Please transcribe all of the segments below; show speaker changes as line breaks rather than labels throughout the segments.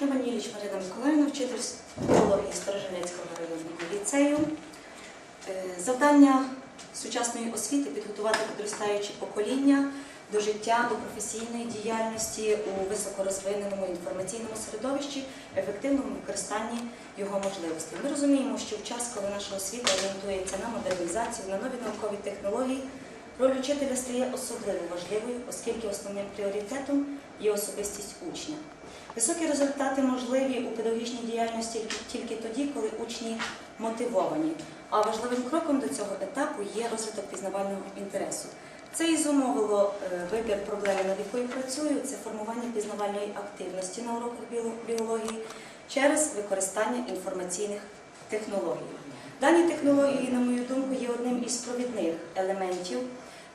Іваніліч Марина Миколаївна, вчитель з біології Сторожинецького районного ліцею. Е, Завдання сучасної освіти підготувати підростаючі покоління до життя, до професійної діяльності у високорозвиненому інформаційному середовищі, ефективному використанні його можливостей. Ми розуміємо, що в час, коли наша освіта орієнтується на модернізацію, на нові наукові технології, роль учителя стає особливо важливою, оскільки основним пріоритетом є особистість учня. Високі результати можливі у педагогічній діяльності тільки тоді, коли учні мотивовані. А важливим кроком до цього етапу є розвиток пізнавального інтересу. Це і зумовило е, вибір проблеми, над якою працюю, це формування пізнавальної активності на уроках біології через використання інформаційних технологій. Дані технології, на мою думку, є одним із провідних елементів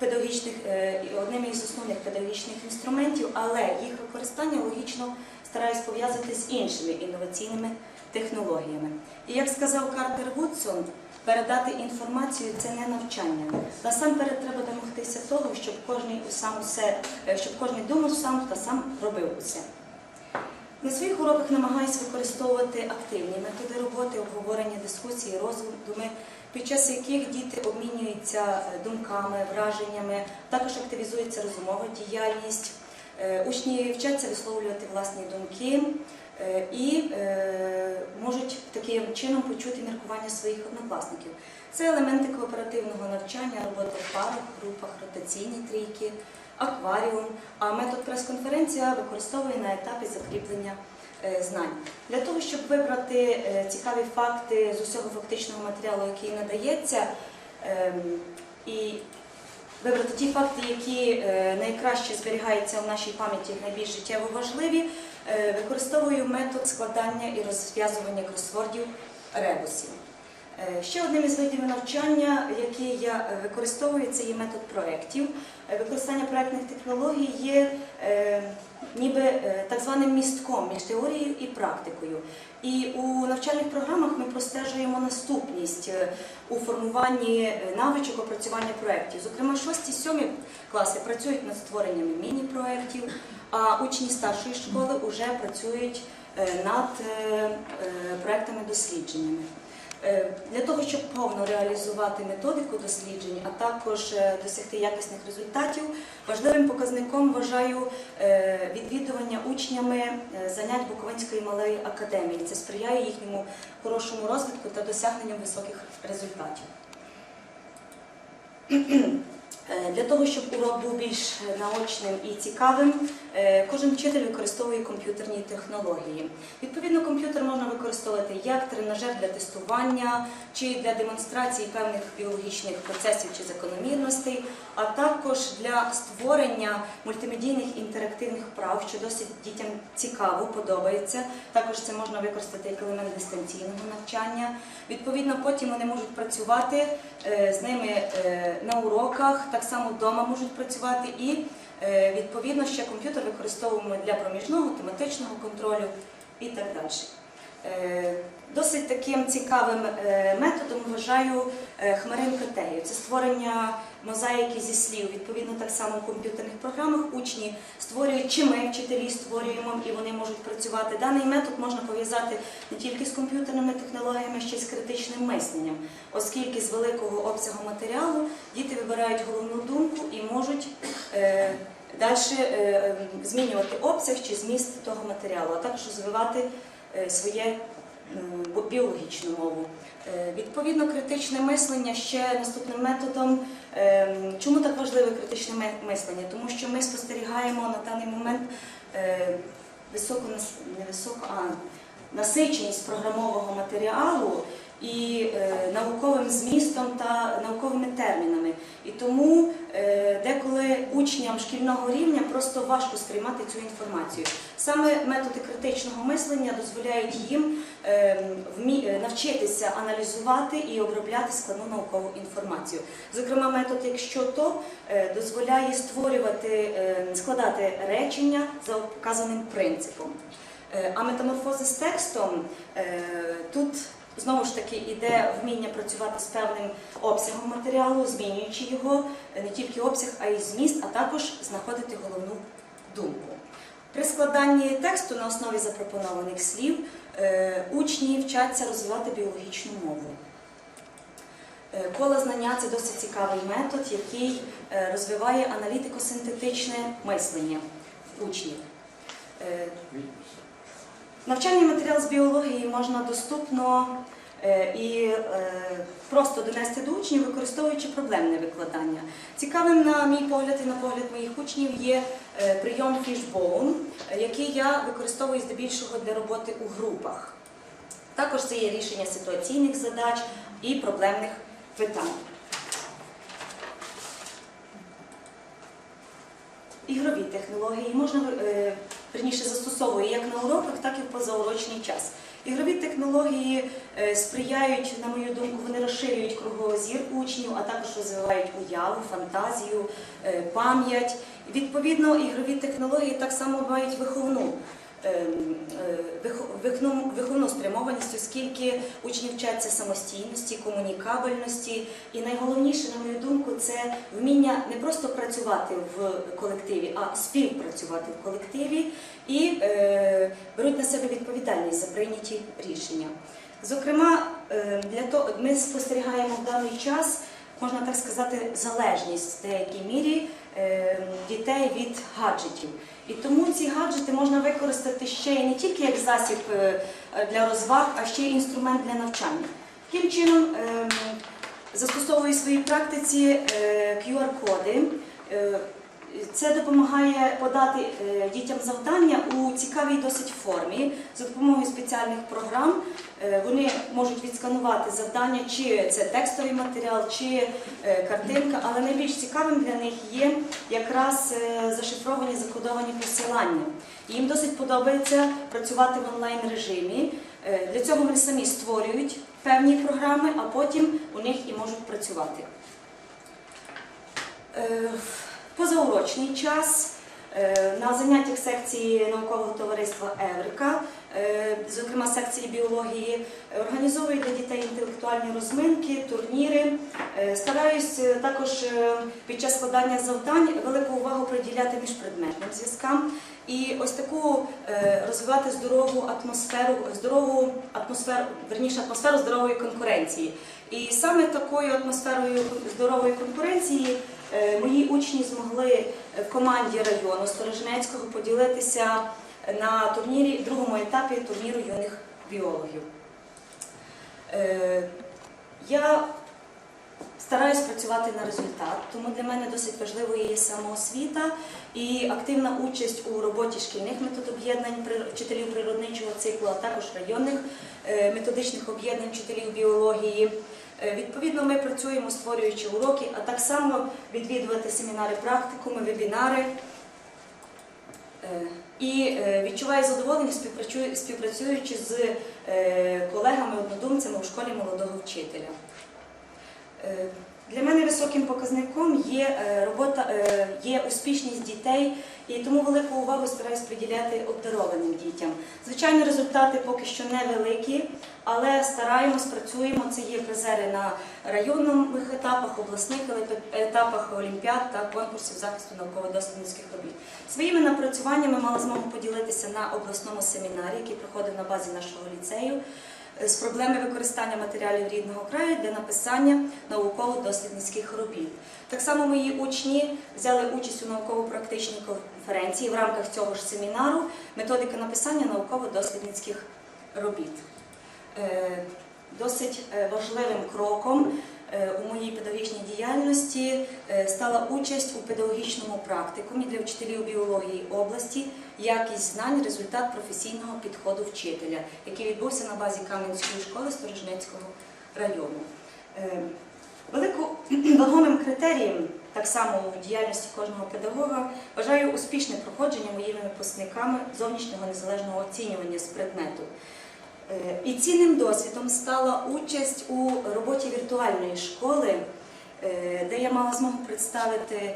педагогічних, е, одним із основних педагогічних інструментів, але їх використання логічно стараюсь пов'язати з іншими інноваційними технологіями. І як сказав Картер Вудсон, передати інформацію це не навчання. Насамперед треба домогтися того, щоб кожен сам усе, е, щоб кожен думав сам та сам робив усе. На своїх уроках намагаюся використовувати активні методи роботи, обговорення, дискусії, роздуми, під час яких діти обмінюються е, думками, враженнями, також активізується розумова діяльність. Е, Учні вчаться висловлювати власні думки е, і можуть таким чином почути міркування своїх однокласників. Це елементи кооперативного навчання, роботи в парах, групах, ротаційні трійки, акваріум. А метод прес-конференція використовує на етапі закріплення знань. Для того, щоб вибрати е, цікаві факти з усього фактичного матеріалу, який надається, ем, і вибрати ті факти, які е, найкраще зберігаються в нашій пам'яті, найбільш життєво важливі, е, використовую метод складання і розв'язування кросвордів ребусів. Е, Ще одним із видів навчання, який я е, використовую, це є метод проєктів. Е, Використання проєктних технологій є е, ніби е, так званим містком між теорією і практикою. І у навчальних програмах ми простежуємо наступність е, у формуванні навичок опрацювання проєктів. Зокрема, 6-7 класи працюють над створеннями міні-проєктів, а учні старшої школи вже працюють над проєктами дослідженнями. Е, Для того, щоб повно реалізувати методику досліджень, а також е, досягти якісних результатів, важливим показником вважаю е, відвідування учнями занять Буковинської малої академії. Це сприяє їхньому хорошому розвитку та досягненню високих результатів. Для того, щоб урок був більш наочним і цікавим, е, кожен вчитель використовує комп'ютерні технології. Відповідно, комп'ютер можна використовувати як тренажер для тестування чи для демонстрації певних біологічних процесів чи закономірностей, а також для створення мультимедійних інтерактивних прав, що досить дітям цікаво, подобається. Також це можна використати як елемент дистанційного навчання. Відповідно, потім вони можуть працювати з ними е, на уроках, так само вдома можуть працювати і е, відповідно ще комп'ютер використовуємо для проміжного тематичного контролю і так далі. Е, Досить таким цікавим е, методом вважаю е, хмаринка Тею. Це створення мозаїки зі слів. Відповідно, так само в комп'ютерних програмах учні створюють, чи ми вчителі створюємо, і вони можуть працювати. Даний метод можна пов'язати не тільки з комп'ютерними технологіями, ще й з критичним мисленням, оскільки з великого обсягу матеріалу діти вибирають головну думку і можуть. Далі змінювати обсяг чи зміст того матеріалу, а також розвивати своє біологічну мову. Е, Відповідно, критичне мислення ще наступним методом. Е, Чому так важливе критичне мислення? Тому що ми спостерігаємо на даний момент е, високу не високу, а насиченість програмового матеріалу і е, науковим змістом та науковими термінами. І тому е, деколи учням шкільного рівня просто важко сприймати цю інформацію. Саме методи критичного мислення дозволяють їм е, навчитися аналізувати і обробляти складну наукову інформацію. Зокрема, метод, якщо то дозволяє створювати, складати речення за вказаним принципом. А метаморфози з текстом тут знову ж таки іде вміння працювати з певним обсягом матеріалу, змінюючи його е, не тільки обсяг, а й зміст, а також знаходити головну думку. При складанні тексту на основі запропонованих слів е, учні вчаться розвивати біологічну мову. Е, Коло знання це досить цікавий метод, який розвиває аналітико-синтетичне мислення учнів. Навчальний матеріал з біології можна доступно е, і е, просто донести до учнів, використовуючи проблемне викладання. Цікавим, на мій погляд і на погляд моїх учнів, є е, прийом е, який я використовую здебільшого для роботи у групах. Також це є рішення ситуаційних задач і проблемних питань. Ігрові технології можна верніше застосовує як на уроках, так і в позаурочний час. Ігрові технології е, сприяють, на мою думку, вони розширюють кругозір учнів, а також розвивають уяву, фантазію, е, пам'ять. Відповідно, ігрові технології так само мають виховну. Виховну спрямованість, оскільки учні вчаться самостійності, комунікабельності, і найголовніше, на мою думку, це вміння не просто працювати в колективі, а співпрацювати в колективі і е, беруть на себе відповідальність за прийняті рішення. Зокрема, е, для того ми спостерігаємо в даний час, можна так сказати, залежність в деякій мірі е, дітей від гаджетів. І тому ці гаджети можна використати ще не тільки як засіб е, для розваг, а ще й інструмент для навчання. Таким чином, ем, застосовую в своїй практиці е, QR-коди. Це допомагає подати е, дітям завдання у цікавій досить формі за допомогою спеціальних програм. Е, Вони можуть відсканувати завдання, чи це текстовий матеріал, чи е, картинка, але найбільш цікавим для них є якраз зашифровані закодовані посилання. Їм досить подобається працювати в онлайн режимі. Для цього вони самі створюють певні програми, а потім у них і можуть працювати. Позаурочний час е, на заняттях секції наукового товариства Еврика, е, зокрема секції біології, організовую для дітей інтелектуальні розминки, турніри. Е, Стараюсь також під час складання завдань велику увагу приділяти міжпредметним зв'язкам і ось таку розвивати здорову атмосферу, здорову атмосферу, верніше атмосферу здорової конкуренції. І саме такою атмосферою здорової конкуренції мої учні змогли в команді району Сторожинецького поділитися на турнірі, другому етапі турніру юних біологів. Е, Я стараюсь працювати на результат, тому для мене досить важливою є самоосвіта і активна участь у роботі шкільних методоб'єднань вчителів природничого циклу, а також районних е, методичних об'єднань вчителів біології. Е, Відповідно, ми працюємо, створюючи уроки, а так само відвідувати семінари, практикуми, вебінари. Е, І е, відчуваю задоволення, співпрацюючи з е, колегами, однодумцями у школі молодого вчителя. Для мене високим показником є е, робота, е, є успішність дітей, і тому велику увагу стараюсь приділяти обдарованим дітям. Звичайно, результати поки що невеликі, але стараємось, працюємо. Це є призери на районних етапах, обласних етапах олімпіад та конкурсів захисту науково-дослідницьких робіт. Своїми напрацюваннями мала змогу поділитися на обласному семінарі, який проходив на базі нашого ліцею з проблеми використання матеріалів рідного краю для написання науково-дослідницьких робіт. Так само мої учні взяли участь у науково-практичній конференції в рамках цього ж семінару методика написання науково-дослідницьких робіт. Е, Досить е, важливим кроком е, у моїй педагогічній діяльності е, стала участь у педагогічному практикумі для вчителів біології області якість знань, результат професійного підходу вчителя, який відбувся на базі Кам'янської школи Сторожнецького району. Е, Велику вагомим критерієм, так само у діяльності кожного педагога, вважаю успішне проходження моїми випускниками зовнішнього незалежного оцінювання з предмету. Е, І цінним досвідом стала участь у роботі віртуальної школи, е, де я мала змогу представити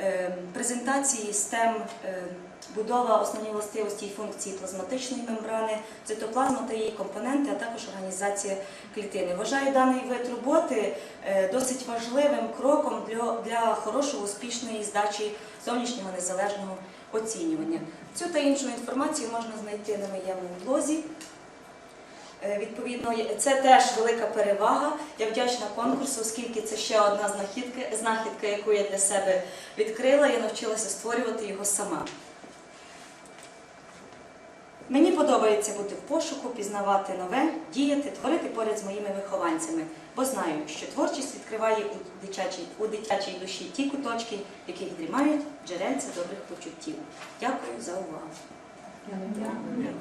е, презентації STEM, е, будова основні властивості і функції плазматичної мембрани, цитоплазма та її компоненти, а також організація клітини. Вважаю даний вид роботи досить важливим кроком для хорошого, успішної здачі зовнішнього незалежного оцінювання. Цю та іншу інформацію можна знайти на моєму блозі. Е, Відповідно, це теж велика перевага. Я вдячна конкурсу, оскільки це ще одна знахідка, знахідка, яку я для себе відкрила. Я навчилася створювати його сама. Мені подобається бути в пошуку, пізнавати нове, діяти, творити поряд з моїми вихованцями, бо знаю, що творчість відкриває у дитячій, у дитячій душі ті куточки, в яких дрімають джерельця добрих почуттів. Дякую за увагу.
Дякую.